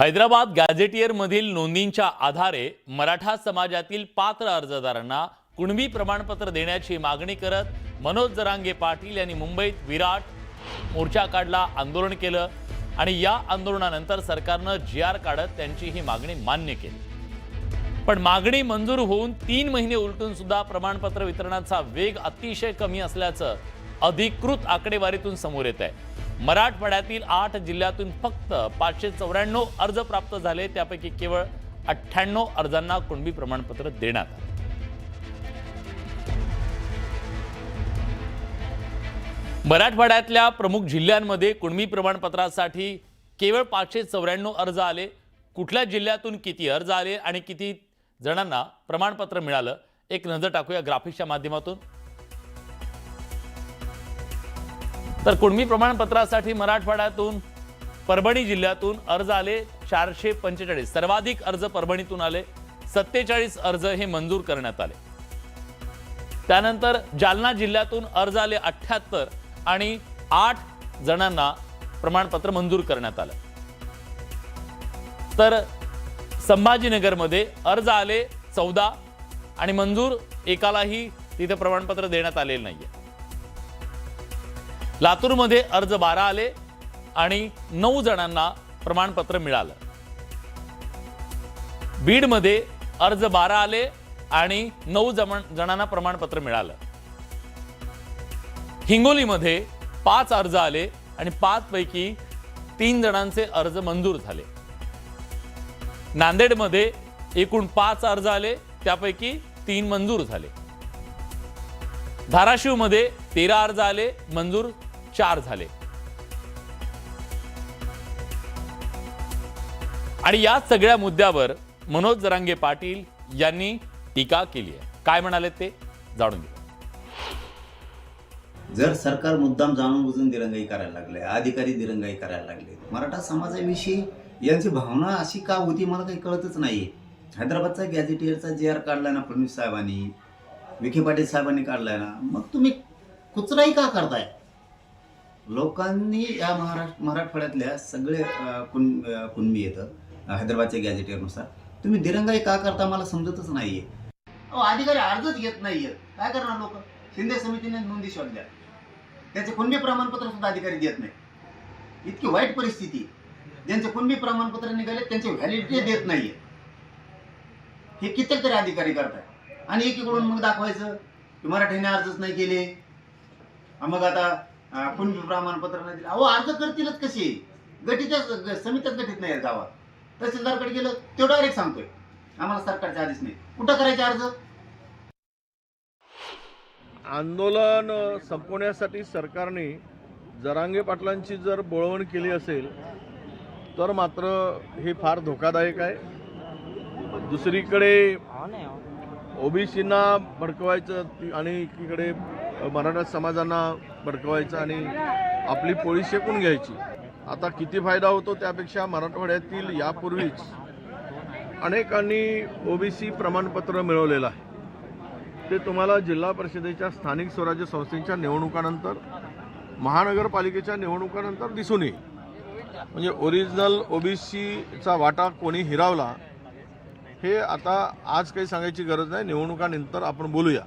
हैदराबाद गॅझेटियरमधील नोंदींच्या आधारे मराठा समाजातील पात्र अर्जदारांना कुणबी प्रमाणपत्र देण्याची मागणी करत मनोज जरांगे पाटील यांनी मुंबईत विराट मोर्चा काढला आंदोलन केलं आणि या आंदोलनानंतर सरकारनं जी आर काढत त्यांची ही मागणी मान्य केली. पण मागणी मंजूर होऊन तीन महिने उलटून सुद्धा प्रमाणपत्र वितरणाचा वेग अतिशय कमी असल्याचं अधिकृत आकडेवारीतून समोर येत आहे मराठवाड्यातील आठ जिल्ह्यातून फक्त पाचशे चौऱ्याण्णव अर्ज प्राप्त झाले. त्यापैकी केवळ अठ्ठ्याण्णव अर्जांना कुणबी प्रमाणपत्र देण्यात आले. मराठवाड्यातल्या प्रमुख जिल्ह्यांमध्ये कुणबी प्रमाणपत्रासाठी केवळ पाचशे चौऱ्याण्णव अर्ज आले. कुठल्या जिल्ह्यातून किती अर्ज आले आणि किती जणांना प्रमाणपत्र मिळालं? एक नजर टाकूया ग्राफिक्सच्या माध्यमातून. तर कुणबी प्रमाणपत्रासाठी मराठवाड्यातून परभणी जिल्ह्यातून अर्ज आले चारशे पंचेचाळीस. सर्वाधिक अर्ज परभणीतून आले सत्तेचाळीस अर्ज हे मंजूर करण्यात आले. त्यानंतर जालना जिल्ह्यातून अर्ज आले अठ्ठ्याहत्तर आणि आठ जणांना प्रमाणपत्र मंजूर करण्यात आलं. तर संभाजीनगरमध्ये अर्ज आले चौदा आणि मंजूर एकालाही तिथे प्रमाणपत्र देण्यात आलेलं नाहीये. लातूरमध्ये अर्ज बारा आले आणि नऊ जणांना प्रमाणपत्र मिळालं. बीडमध्ये अर्ज बारा आले आणि नऊ जमण जणांना प्रमाणपत्र मिळालं. हिंगोलीमध्ये पाच अर्ज आले आणि पाच पैकी तीन जणांचे अर्ज मंजूर झाले. नांदेडमध्ये एकूण पाच अर्ज आले त्यापैकी तीन मंजूर झाले. धाराशिवमध्ये तेरा अर्ज आले मंजूर चार झाले. आणि या सगळ्या मुद्द्यावर मनोज जरांगे पाटील यांनी टीका केली आहे. काय म्हणाले ते? जाणून घ्या जर सरकार मुद्दाम जाणून बुजून दिरंगाई करायला लागले अधिकारी दिरंगाई करायला लागले मराठा समाजाविषयी यांची भावना अशी का होती मला काही कळतच नाही हैदराबादचा गॅझेटियरचा जे आर काढलाय ना फडणवीस साहेबांनी विखे पाटील साहेबांनी काढलाय ना मग तुम्ही कुचराई का करताय? लोकांनी या महाराष्ट्र मराठवाड्यातल्या सगळे कुण कुणबी येतं हैदराबादच्या गॅझेटियरनुसार तुम्ही दिरंगाई का करता मला समजतच नाहीये. अहो अधिकारी अर्जच घेत नाहीये. काय करणार लोक? शिंदे समितीने नोंदी शोधल्या. त्याचे कुणबी प्रमाणपत्र सुद्धा अधिकारी देत नाही इतकी वाईट परिस्थिती. ज्यांचे कुणबी प्रमाणपत्र निघाले त्यांचे व्हॅलिडिटी देत नाहीये. हे कित्येक तरी अधिकारी करतात आणि एकीकडून मग दाखवायचं की मराठीने अर्जच नाही केले. मग आता कुणबी प्रमाणपत्र नाही दिलं? अहो अर्ज करतीलच कसे? गटीतच समित्याच गटीत नाही गावात. तहसीलदारकडे गेलं तो डायरेक्ट सांगतोय. आम्हाला सरकारचे आदेश नाही. कुठं करायचे अर्ज? आंदोलन संपवण्यासाठी सरकारने जरांगे पाटलांची जर बोळवण केली असेल तर मात्र हे फार धोकादायक आहे. दुसरीकडे ओबीसींना भडकवायचं आणि एकीकडे मराठा समाजांना भडकवायचं आणि आपली पोळी शेकून घ्यायची. आता किती फायदा होतो त्यापेक्षा मराठवाड्यातील यापूर्वीच अनेकांनी ओबीसी प्रमाणपत्र मिळवलेलं आहे. ते तुम्हाला जिल्हा परिषदेच्या स्थानिक स्वराज्य संस्थेच्या निवडणुकानंतर महानगरपालिकेच्या निवडणुकानंतर दिसून येईल. म्हणजे ओरिजिनल ओबीसीचा वाटा कोणी हिरावला हे आता आज काही सांगायची गरज नाही. निवडणुकानंतर आपण बोलूया.